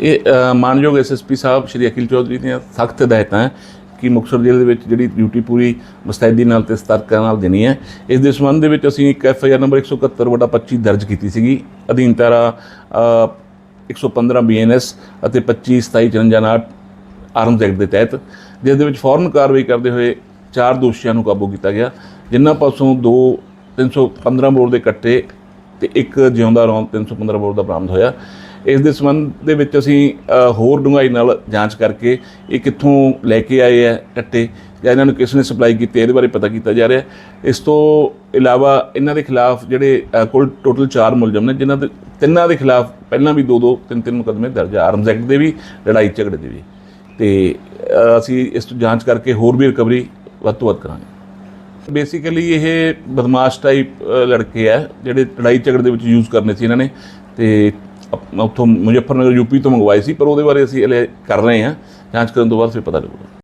ਇਹ ਅ, ਮਾਨਯੋਗ ਐਸਐਸਪੀ ਸਾਹਿਬ ਸ਼੍ਰੀ ਅਖਿਲ ਚੌਧਰੀ ਦੀਆਂ ਸਖਤ ਹਦਾਇਤਾਂ ਹੈ ਕਿ ਮੁਕਤਸਰ ਜ਼ਿਲ੍ਹੇ ਦੇ ਵਿੱਚ ਜਿਹੜੀ ਡਿਊਟੀ ਪੂਰੀ ਮੁਸਤੈਦੀ ਨਾਲ ਤੇ ਸਤਰਕਤਾ ਨਾਲ ਦੇਣੀ ਹੈ। ਇਸ ਦੇ ਸੰਬੰਧ ਦੇ ਵਿੱਚ ਅਸੀਂ ਇੱਕ ਐਫ ਆਈ ਆਰ ਨੰਬਰ 171 ਵਟਾ 25 ਦਰਜ ਕੀਤੀ ਸੀਗੀ। ਅਧੀਨ ਧਾਰਾ ਅ, 115 ਬੀਐਨਐਸ ਅਤੇ 25 27 54 ਆਰਮਜ਼ ਐਕਟ ਦੇ ਤਹਿਤ ਜਿਸ ਦੇ ਵਿੱਚ ਫੌਰਨ ਕਾਰਵਾਈ ਕਰਦੇ ਹੋਏ ਚਾਰ ਦੋਸ਼ੀਆਂ ਨੂੰ ਕਾਬੂ ਕੀਤਾ ਗਿਆ ਜਿਨ੍ਹਾਂ ਪਾਸੋਂ ਦੋ 315 ਬੋਰ ਦੇ ਕੱਟੇ ਤੇ ਇੱਕ ਜਿਉਂਦਾ ਰੌਂਦ 315 ਬੋਰ ਦਾ ਬਰਾਮਦ ਹੋਇਆ। ਇਸ ਦੇ ਸੰਬੰਧ ਦੇ ਵਿੱਚ ਅਸੀਂ ਹੋਰ ਡੂੰਘਾਈ ਨਾਲ ਜਾਂਚ ਕਰਕੇ ਇਹ ਕਿੱਥੋਂ ਲੈ ਕੇ ਆਏ ਆ ਕੱਟੇ ਜਾਂ ਇਹਨਾਂ ਨੂੰ ਕਿਸ ਨੇ ਸਪਲਾਈ ਕੀਤੇ ਇਹਦੇ ਬਾਰੇ ਪਤਾ ਕੀਤਾ ਜਾ ਰਿਹਾ ਇਸ ਤੋਂ ਇਲਾਵਾ ਇਹਨਾਂ ਦੇ ਖਿਲਾਫ ਜਿਹੜੇ ਕੁੱਲ ਟੋਟਲ 4 ਮੁਲਜ਼ਮ ਨੇ, ਜਿਨ੍ਹਾਂ ਦੇ ਤਿੰਨਾਂ ਦੇ ਖਿਲਾਫ ਪਹਿਲਾਂ ਵੀ ਦੋ ਦੋ ਤਿੰਨ ਤਿੰਨ ਮੁਕੱਦਮੇ ਦਰਜ ਆ ਆਰਮਜ਼ ਐਕਟ ਦੇ ਵੀ ਲੜਾਈ ਝਗੜੇ ਦੇ ਵੀ। ਤੇ ਅਸੀਂ ਇਸ ਤੋਂ ਜਾਂਚ ਕਰਕੇ ਹੋਰ ਵੀ ਰਿਕਵਰੀ ਵੱਧ ਤੋਂ ਵੱਧ ਕਰਾਂਗੇ। ਬੇਸਿਕਲੀ ਇਹ ਬਦਮਾਸ਼ ਟਾਈਪ ਲੜਕੇ ਆ, ਜਿਹੜੇ ਲੜਾਈ ਝਗੜੇ ਦੇ ਵਿੱਚ ਯੂਜ਼ ਕਰਨੇ ਸੀ ਇਹਨਾਂ ਨੇ ਤੇ ਅਪ- ਉੱਥੋਂ ਮੁਜ਼ੱਫਰਨਗਰ ਯੂਪੀ ਤੋਂ ਮੰਗਵਾਏ ਸੀ, ਪਰ ਉਹਦੇ ਬਾਰੇ ਅਸੀਂ ਹਲੇ ਕਰ ਰਹੇ ਹਾਂ, ਜਾਂਚ ਕਰਨ ਤੋਂ ਬਾਅਦ ਫਿਰ ਪਤਾ ਲੱਗੂਗਾ।